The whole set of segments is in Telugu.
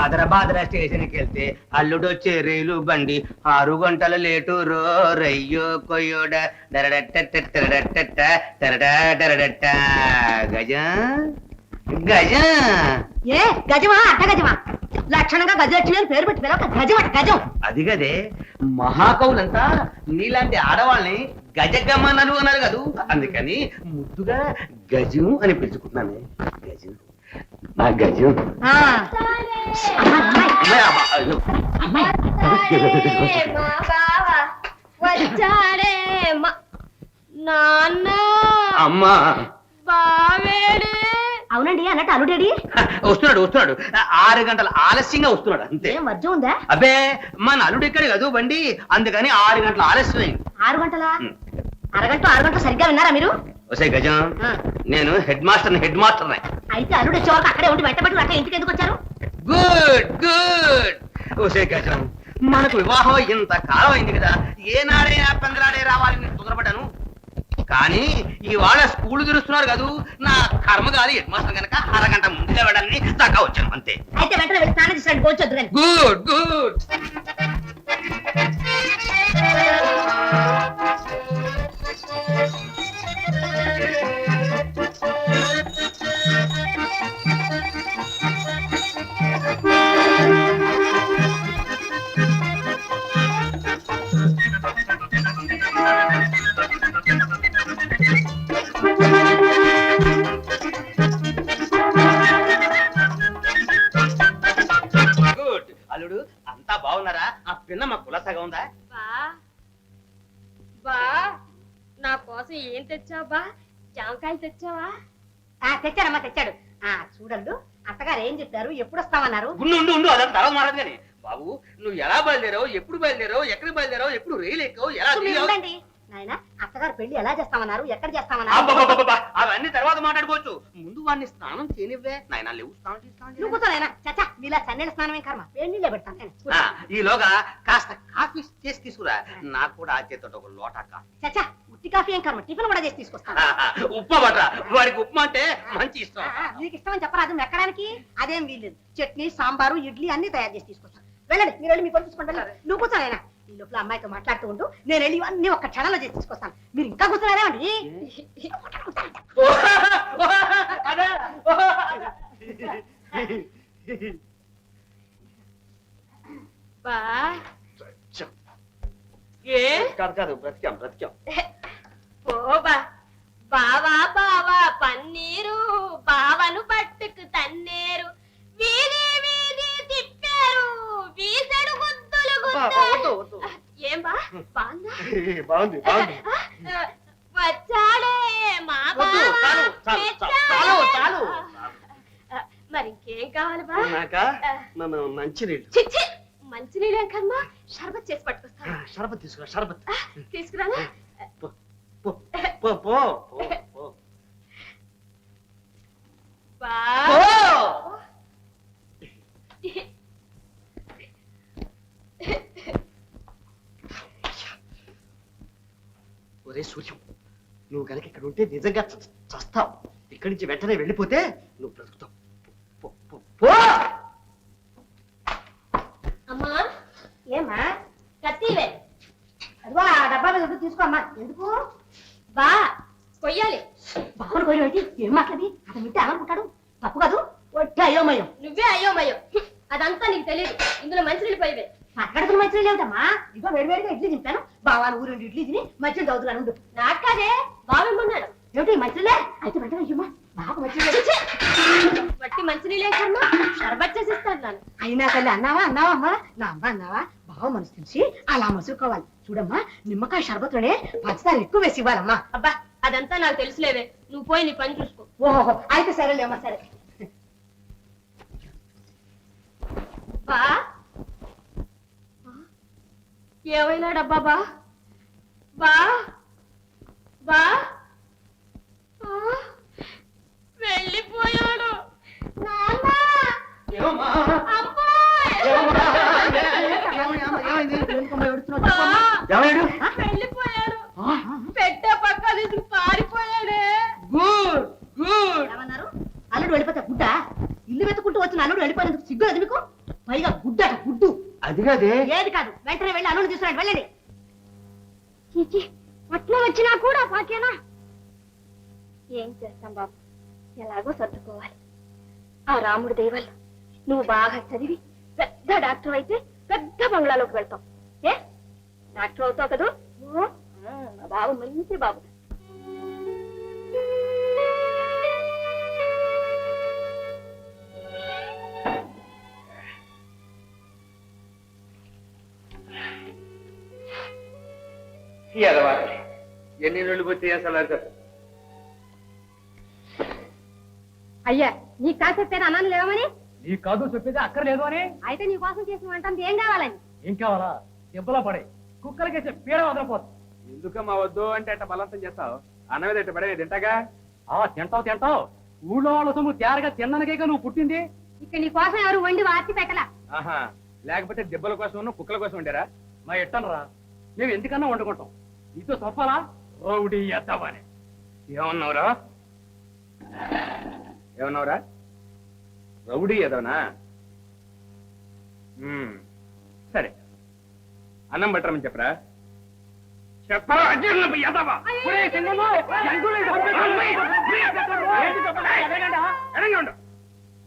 ఆదరాబాద్ర స్టేషన్కి వెళ్తే అల్లుడు వచ్చే రైలు బండి. ఆరు గంటల లేటు రో రయ్యో కొయ్యోడ. డరడట్ట గజ? గజ? ఏ గజమా? అట్ట గజమా? లక్షణంగా గజలక్ష్మి అని పేరు పెట్టి పిలవక గజం అట గజం. అది కదే మహాకవులంతా నీలాంటి ఆడవాళ్ళని గజగమనలు అన్నారు కదూ? అందుకని ముద్దుగా గజం అని పిలుచుకుంటున్నాను. గజం. నా గజం. వచ్చాడే నాన్న అమ్మా. బావేడే అవునండి అన్నట్టు అల్లుడేడి? వస్తున్నాడు వస్తున్నాడు. ఆరు గంటల ఆలస్యంగా వస్తున్నాడు అంతే. ఏం వర్జం ఉందా? అబ్బే మన అల్లుడు ఇక్కడే కదూ బండి. అందుకని ఆరు గంటల ఆలస్యమైంది ఆరు గంటలా. అరగంట ఆరు గంటలు సరిగ్గా విన్నారా మీరు? వసే గజం. నేను హెడ్ మాస్టర్ హెడ్ మాస్టర్ అయితే అల్లుడు వచ్చే వరకు అక్కడే ఉండి వెంటబడి అక్క ఇంటికి ఎందుకు వచ్చారు? గుడ్ గుడ్ వసే గజం మనకు వివాహం ఇంత కాలం అయింది కదా ఏనాడైనా పందిరాడే రావాలని తొందరపడ్డాను. కానీ ఇవాళ స్కూల్ తెరుస్తున్నారు కదూ నా కర్మ కాదు హెడ్ మాస్టర్ కనుక అరగంట ముందుగా వెళ్ళాలని దాకా వచ్చాను అంతే. అయితే వెంటనే వెళ్ళి స్నానం చేసినట్టు పోచొద్దు కానీ గుడ్ గుడ్ గుడ్ చూడండు అత్తగారు ఏం చెప్పారు? ఎప్పుడు వస్తామన్నారు ఉండు ఉండు ఉండు అదంతా తర్వాత మారదు కానీ బాబు నువ్వు ఎలా బయలుదేరావు? ఎప్పుడు బయలుదేరావు? ఎక్కడికి బయలుదేరావు? ఎప్పుడు రైలు ఎక్కావు? ఎలా దిగావు? ఉండండి. నాయన అత్తగారు పెళ్ళి ఎలా చేస్తామన్నారు? ఎక్కడ చేస్తామన్నారు? అవన్నీ తర్వాత మాట్లాడుకోవచ్చు. ముందు వాడిని స్నానం చేయనివ్వే. నాయన లేవు స్నానం చేయి, స్నానం చేయి. నువ్వు కూర్చో నాయన. చచ్చా మీలా చన్నీళ్ళ స్నానం ఏం కర్మ? వేడి నీళ్ళే పెడతాను. ఆ. ఈలోగా కాస్త కాఫీ చేసి తీసుకురా. నాకు కూడా ఆ చేతితో ఒక లోటా కాఫీ. చచ్చా కాఫీ ఏం కర్మ టిఫిన్ కూడా చేసి తీసుకొస్తాను. ఆ, ఉప్మా ఉప్మా అంటే మంచి ఇష్టం. మీకు ఇష్టమని చెప్పరాదు. మెక్కడానికి అదేం వీల్లేదు. చట్నీ సాంబారు ఇడ్లీ అన్ని తయారు చేసి తీసుకొస్తాను. వెళ్ళండి మీరు వెళ్ళి మీ పని చూసుకోండి. నువ్వు కూర్చో నాయన ఈ లోపల అమ్మాయితో మాట్లాడుతూ ఉండు. నేను వెళ్ళి ఇవన్నీ ఒక్క క్షణంలో చేసి తీసుకొస్తాను. మీరు ఇంకా కూర్చున్నారేమండి ఏ? కాదు కాదు బ్రతికాం బ్రతికాం. ఓ బా బావా బావా పన్నీరు. బావను పట్టుకు తన్నేరు. వీధి వీధి తిప్పారు వీసెడు గుద్దులు వద్దు, వద్దు, గుద్దారు ఏం బా బాగుందా? బాగుంది బాగుంది. వచ్చాడే మా వద్దు, బావ. చాలు, చాలు, చాలు, చాలు, చాలు. ఆ, మరి ఇంకేం కావాలి బా? నాక మంచినీళ్ళు. చిచ్చి మంచి నీళ్ళేం కర్మ షర్బత్ చేసి పట్టుకొస్తా షరబత్ తీసుకురా షరబత్. తీసుకురానా? పో. పో పో పో పో బా పో. ఒరే సూర్యం నువ్వు కనుక ఇక్కడ ఉంటే నిజంగా చస్తావు. ఇక్కడి నుంచి వెంటనే వెళ్ళిపోతే నువ్వు బ్రతుకుతావు. పో, పో, పో. అమ్మా ఏమా కత్తివే. అదిగో ఆ డబ్బా తీసుకో అమ్మా. ఎందుకు? బాగుని పోయి ఏం మాట్లాడి అతను వింటే ఏమనుకుంటాడు తప్పు కాదు. ఒట్టి అయోమయం. నువ్వే అయ్యోమయ్యో అదంతా నీకు తెలియదు ఇందులో మంచినీళ్ళు పోయివే. మాట్లాడుకున్న మంచిగా లేవుటమ్మా ఇదిగో వేడివేడిగా ఇడ్లీ తింటాను బావాలు ఊరు ఇడ్లీ తిని మంచిగా చదువుతున్నాను నాకు కాదే బావేమన్నాడు ఏమిటి మంచిలే అయితే వెంటనే అయ్యమ్మా బాగా మంచిగా వట్టి మంచినీళ్ళే కన్నా షర్బత్ చేసి ఇస్తాను నాన్న. అయినా తల్లి అన్నావా అన్నావా అమ్మా? నా అమ్మ అన్నావా? బావ మనసు తెలిసి అలా మసులుకోవాలి చూడమ్మా నిమ్మకాయ షర్బత్లోనే పంచదార ఎక్కువ వేసి ఇవ్వాలమ్మా. అబ్బా అదంతా నాకు తెలుసులేవే. నువ్వు పోయి నీ పని చూసుకో. ఓహో అయితే సరేలేమ్మా సరే. బా. ఏమైనాడబ్బా బా? బా. బా. ఏమయ్యాడు? వెళ్ళిపోయాడు. పెట్టే పక్క పారిపోయాడే. Good good. ఏమన్నారు? అల్లుడు వెళ్ళిపోతే గుడ్డ? ఇల్లు వెతుకుంటూ వచ్చిన అల్లుడు వెళ్ళిపోయినందుకు సిగ్గు లేదు మీకు అది కాదే? ఏది కాదు. వెంటనే వెళ్ళి అల్లుని తీసుకురండి వెళ్ళండి. పట్నం వచ్చినా కూడా పాకేనా? ఏం చేస్తాం బాబు? ఎలాగో సర్దుకోవాలి. ఆ రాముడి దేవల్ నువ్వు బాగా చదివి పెద్ద డాక్టర్ అయితే పెద్ద బంగ్లాలోకి వెళ్తావు. ఏ? డాక్టర్ అవుతావు కదూ? బాబు మంచి బాబు. ఎన్ని రోజులు పోతే అసలు అర్థం అయ్యా నీ కాసేపు అన్నాను లేవమని? నీ కాదు చెప్పేది అక్కర్లేదు అని. అయితే నీ కోసం చేసిన వంట ఏం కావాలని? ఏం కావాలా? దెబ్బలా పడే. కుక్కలకేసే పీడ వదలపోతుంది ఎందుకమ్మా వద్దు అంటే అట్ట బలవంతం చేస్తావు? అన్నమీద ఇట్ట పడేది తింటగా? ఆ తింటావు తింటావు. ఊళ్ళో వాళ్ళ సొమ్ము తేరగా తిన్ననకేగా నువ్వు పుట్టింది? ఇక్కడ నీ కోసం ఎవరు వండి వార్చి పెట్టలా? ఆహా లేకపోతే దెబ్బల కోసం కుక్కల కోసం ఉండేరా మా ఎట్టనరా మేము ఎందుకన్నా వండుకుంటాం? నీతో చెప్పాలా రౌడీ ఎద్దామని ఏమన్నావురా? ఏమన్నావురా? రౌడీ ఏదోనా? సరే. అన్నం పెట్టరమని చెప్పరా.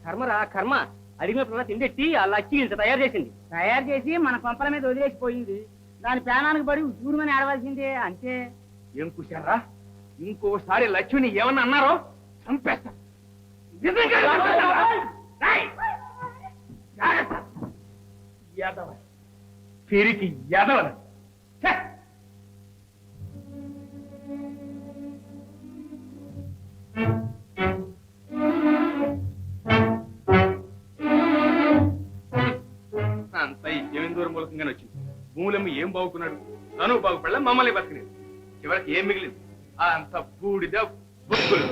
కర్మరా కర్మ. అడిగినప్పుడు తిండెట్టి అలా అచ్చి ఇంత తయారు చేసింది. తయారు చేసి మన పంపల మీద వదిలేసిపోయింది. దాని ప్రాణానికి పడి చూడమని ఆడవలసిందే అంతే. ఏం కూర్చారా ఇంకోసారి లక్ష్మిని ఏమన్నా అన్నారో చంపేస్తా. యాదవ పిరికి యాదవ ఛే! అంతా ఈ జమీందూరం మూలకంగానే వచ్చింది. భూములమ్మ ఏం బాగుకున్నాడు? తను బాగుపడలే మమ్మల్ని బతికినేది చివరికి ఏం మిగిలింది? అంత బూడిద బుక్కులు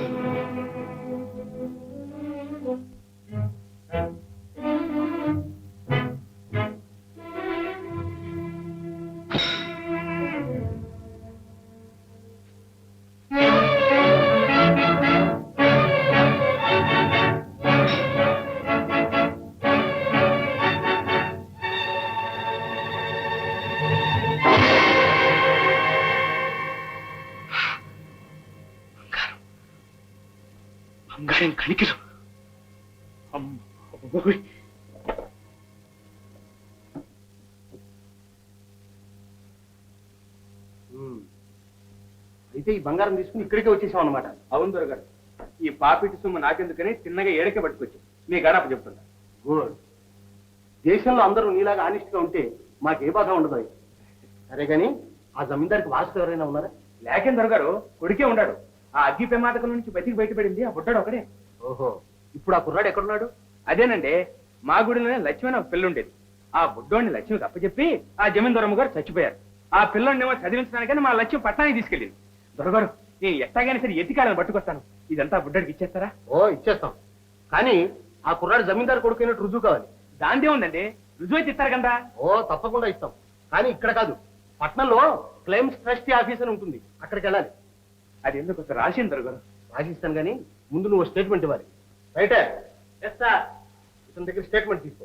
అయితే ఈ బంగారం తీసుకుని ఇక్కడికే వచ్చేసాం అనమాట అవును దొరగారు. ఈ పాపిటి సొమ్ము నాకెందుకని తిన్నగా ఏడకే పట్టుకొచ్చి. మీ గడప చెప్తున్నా గుడ్. దేశంలో అందరూ నీలాగా ఆనిస్ట్గా ఉంటే మాకే బాధ ఉండదు సరే గాని ఆ జమీందారికి వారసులు ఎవరైనా ఉన్నారా? లేకేం దొరగారు కొడుకే ఉన్నాడు. ఆ అగ్గి ప్రమాదకం నుంచి బతికి బయటపడింది ఆ బుట్టాడు ఒకడే. ఓహో ఇప్పుడు ఆ కుర్రాడు ఎక్కడున్నాడు? అదేనండి మా గుడిలోనే లక్ష్మి ఒక పిల్ల ఉండేది. ఆ బుడ్డోడిని లక్ష్మికి అప్పచెప్పి ఆ జమీందొరమ్మ గారు చచ్చిపోయారు. ఆ పిల్లోడినేమో చదివించడానికని మా లక్ష్యం పట్టణానికి తీసుకెళ్ళింది. దొరగారు నేను ఎట్టాగైనా సరే ఎత్తికాలని పట్టుకొస్తాను. ఇదంతా బుడ్డడికి ఇచ్చేస్తారా? ఓ ఇచ్చేస్తాం. కానీ ఆ కుర్రాడు జమీందారు కొడుకైనట్టు రుజువు కావాలి. దాందే ఉందండి. రుజువు అయితే ఇస్తారు కదా ఓ తప్పకుండా ఇస్తాం. కానీ ఇక్కడ కాదు పట్నంలో క్లెయిమ్స్ ట్రస్టీ ఆఫీస్ అని ఉంటుంది. అక్కడికి వెళ్ళాలి. అది ఎందుకు వస్తారు రాసింది దొరగారు. రాసిస్తాను కానీ ముందు నువ్వు స్టేట్మెంట్ ఇవ్వాలి. రైటే. సార్. ఇతని దగ్గర స్టేట్మెంట్ తీసుకో.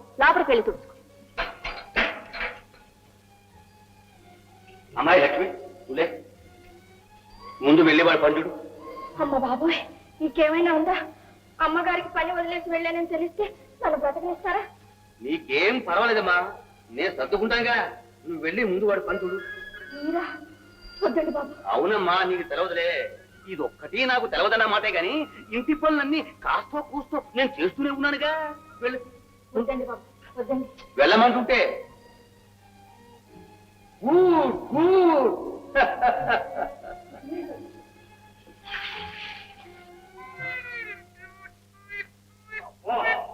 లోపలికి వెళ్ళి తుడుచుకో అమ్మాయి లక్ష్మి నువ్వులే. ముందు వెళ్ళి వాడు పండుడు అమ్మ బాబోయ్ ఇంకేమైనా ఉందా? అమ్మగారికి పని వదిలేసి వెళ్ళానని తెలిస్తే నన్ను బ్రతకనిస్తారా? నీకేం పర్వాలేదమ్మా. నేను సర్దుకుంటానుగా. నువ్వు వెళ్ళి ముందు వాడు పని చూడు. మీరా? వద్దండి బాబు. అవునమ్మా నీకు తెలవదులే. ఇది ఒక్కటి నాకు తెలవదన్న మాటే గాని ఇంటి పనులన్నీ కాస్తో కూస్తో నేను చేస్తూనే ఉన్నానుగా. వెళ్ళు. వద్దండి బాబు. వెళ్ళమంటుంటే గుడ్ గుడ్ ఓ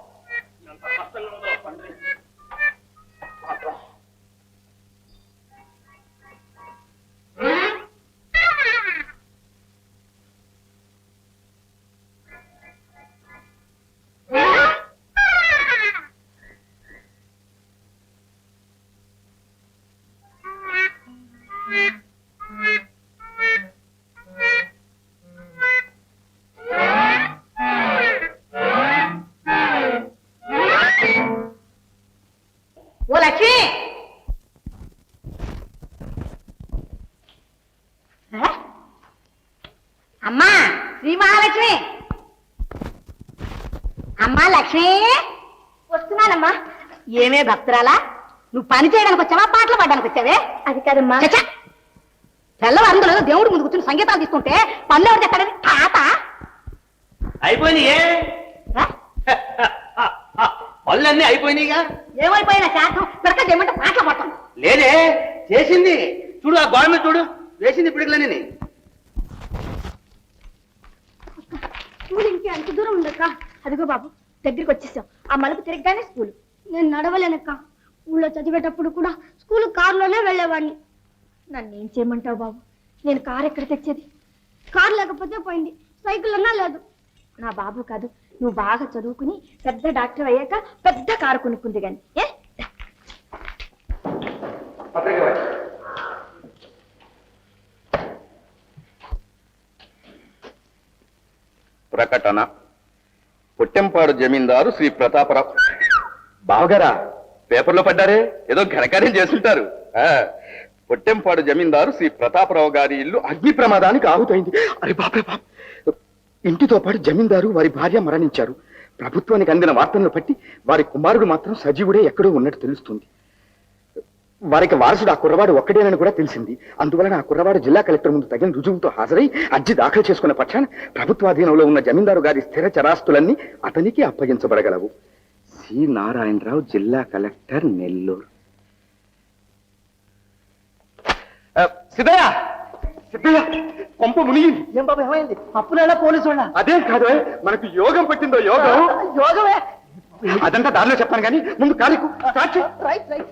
అమ్మా లక్ష్మి! వస్తున్నానమ్మా. ఏమే భక్తురాలా? నువ్వు పని చేయడానికి వచ్చావా? పాటలు పాడడానికి వచ్చావే? అది కాదమ్మా. చచ్చా! తెల్లవారుందులో దేవుడు ముందు కూర్చుని సంగీతాలు తీసుకుంటే పనులు ఎవరు చెప్తాడని తాత! అయిపోయినాయే? ఆ? పనులన్నీ అయిపోయినాయిగా? ఏమైపోయినా శాతం పిడక చేయమంటే పాటలు పాడతాను లేదే చేసింది. చూడు ఆ గోడ చూడు. వేసింది పిడికలన్నీ స్కూల్ ఇంటి అంత దూరం ఉండక్క అదిగో బాబు దగ్గరికి వచ్చేసాం. ఆ మలుపు తిరగగానే స్కూల్. నేను నడవలేనక్క. ఊళ్ళో చదివేటప్పుడు కూడా స్కూల్ కారులోనే వెళ్ళేవాడిని. నన్ను ఏం చేయమంటావు బాబు? నేను కారు ఎక్కడ తెచ్చేది? కారు లేకపోతే పోయింది. సైకిల్ అన్నా లేదు. నా బాబు కాదు నువ్వు బాగా చదువుకుని పెద్ద డాక్టర్ అయ్యాక పెద్ద కారు కొనుక్కుంది కానీ ఏ? ప్రకటన. పుట్టెంపాడు జమీందారు శ్రీ ప్రతాపరావు. బావగారా పేపర్లో పడ్డారే? ఏదో ఘనకార్యం చేస్తుంటారు. ఆ, పుట్టెంపాడు జమీందారు శ్రీ ప్రతాపరావు గారి ఇల్లు అగ్ని ప్రమాదానికి ఆహుతైంది. అరే బాబే బాబ్ ఇంటితో పాటు జమీందారు వారి భార్య మరణించారు. ప్రభుత్వానికి అందిన వార్తలను బట్టి వారి కుమారుడు మాత్రం సజీవుడే ఎక్కడో ఉన్నట్టు తెలుస్తుంది. వారికి వారసుడు ఆ కుర్రవాడు ఒక్కడేనని కూడా తెలిసింది. అందువలన ఆ కుర్రవాడు జిల్లా కలెక్టర్ ముందు తగిన రుజువుతో హాజరై అర్జీ దాఖలు చేసుకున్న పక్షాన ప్రభుత్వాధీనంలో ఉన్న జమీందారు గారి స్థిర చరాస్తులన్నీ అతనికి అప్పగించబడగలవు. సి. నారాయణరావు జిల్లా కలెక్టర్ నెల్లూరు. సిద్ధయ్య! సిద్ధయ్య కొంప మునిగింది. ఏం బాబు ఏమైంది? అప్పులైనా పోలీసు వాళ్ళ అదేం కాదు మనకు యోగం పట్టిందో యోగం. యోగమే? అదంతా దారిలో చెప్తాను కానీ ముందు కాలికు సాక్షి రైట్ రైట్.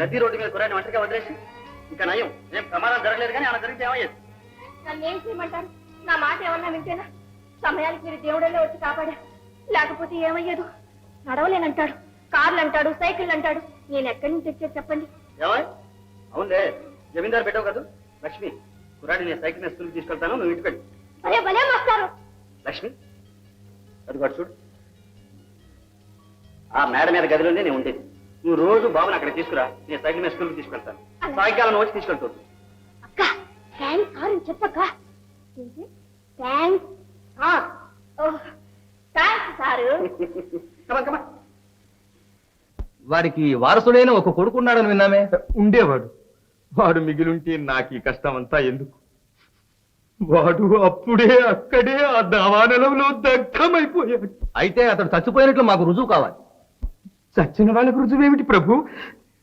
రద్దీ రోడ్డు మీద కురాని ఒంటరిగా వదిలేసి ఇంకా నయం. ఏం ప్రమాదం జరగలేదు కానీ అలా జరిగితే ఏమయ్యేది? నన్ను ఏం చేయమంటారు? నా మాట ఏమన్నా వింటేనా? సమయానికి మీరు దేవుడల్లే వచ్చి కాపాడా? లేకపోతే ఏమయ్యేదు? నడవలేనంటాడు. కార్లు అంటాడు సైకిల్ అంటాడు నేను ఎక్కడి నుంచి తెచ్చేది చెప్పండి. ఏమై అవునులే. జమీందారు పెట్టావు కదా? లక్ష్మి కురాడి నేను సైకిల్ మీద స్కూల్కి తీసుకెళ్తాను నువ్వు ఇంటికి వెళ్ళు. అరే భలే మాస్టారు లక్ష్మి అది చూడు. ఆ మేడ మీద గదిలోనే నేను ఉండేది. నువ్వు రోజు బాబుని అక్కడ తీసుకురా. నేను సైకిల్ మీద స్కూల్కి తీసుకెళ్తాను. సాయంకాలం వచ్చి తీసుకెళ్తాను అక్క థ్యాంక్స్ సార్ అని చెప్పక్క. Thanks thanks sir. వాడికి వారసుడైన ఒక కొడుకున్నాడని విన్నామే. ఉండేవాడు. వాడు మిగిలుంటే నాకు ఈ కష్టం అంతా ఎందుకు? వాడు అప్పుడే అక్కడే ఆ దవానలంలో దగ్ధమైపోయాడు. అయితే అతడు చచ్చిపోయినట్లు మాకు రుజువు కావాలి. చచ్చిన వాళ్ళకు రుజువేమిటి ప్రభు?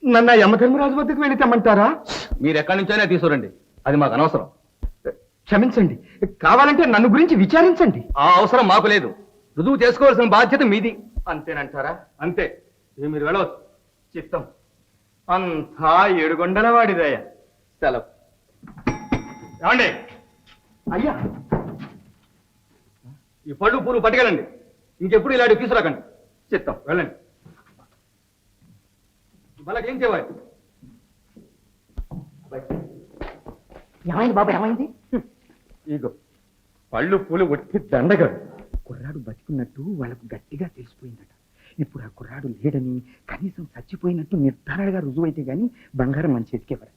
నన్ను యమధర్మరాజు వద్దకు వెళ్ళి తెమ్మంటారా? మీరు ఎక్కడి నుంచైనా తీసుకురండి. అది మాకు అనవసరం. క్షమించండి. కావాలంటే నన్ను గురించి విచారించండి. ఆ అవసరం మాకు లేదు. రుజువు చేసుకోవాల్సిన బాధ్యత మీది. అంతేనంటారా? అంతే. మీరు వెళ్ళవచ్చు. చిత్తం. అంతా ఏడుగొండల వాడిదయ్య సెలవు. ఏమండి? అయ్యా. ఈ పళ్ళు పూలు పట్టుకెళ్ళండి. ఇంకెప్పుడు ఇలాంటివి తీసుకురాకండి. చిత్తం. వెళ్ళండి. వాళ్ళకి చేయాలి ఏమైంది బాబు ఏమైంది? ఇగో పళ్ళు పూలు ఒట్టి దండగా కుర్రాడు బతికున్నట్టు వాళ్ళకు గట్టిగా తెలిసిపోయిందట. ఇప్పుడు ఆ కుర్రాడు లేడని కనీసం చచ్చిపోయినట్టు నిర్ధారణగా రుజువైతే గాని బంగారం మన చేతికే పడట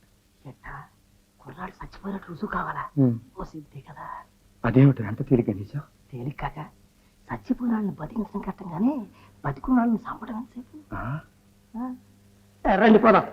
కుర్రాడు చచ్చిపోయినట్టు రుజువు కావాలా? ఓ సిద్ధే కదా. అదేమిటి? అంత తేలిక నిజం తేలికాక చచ్చిపోయిన వాళ్ళని బతికించడం కష్టం కానీ బతికున్న వాళ్ళని చంపడం ఎంతసేపు? రండి పోదాం.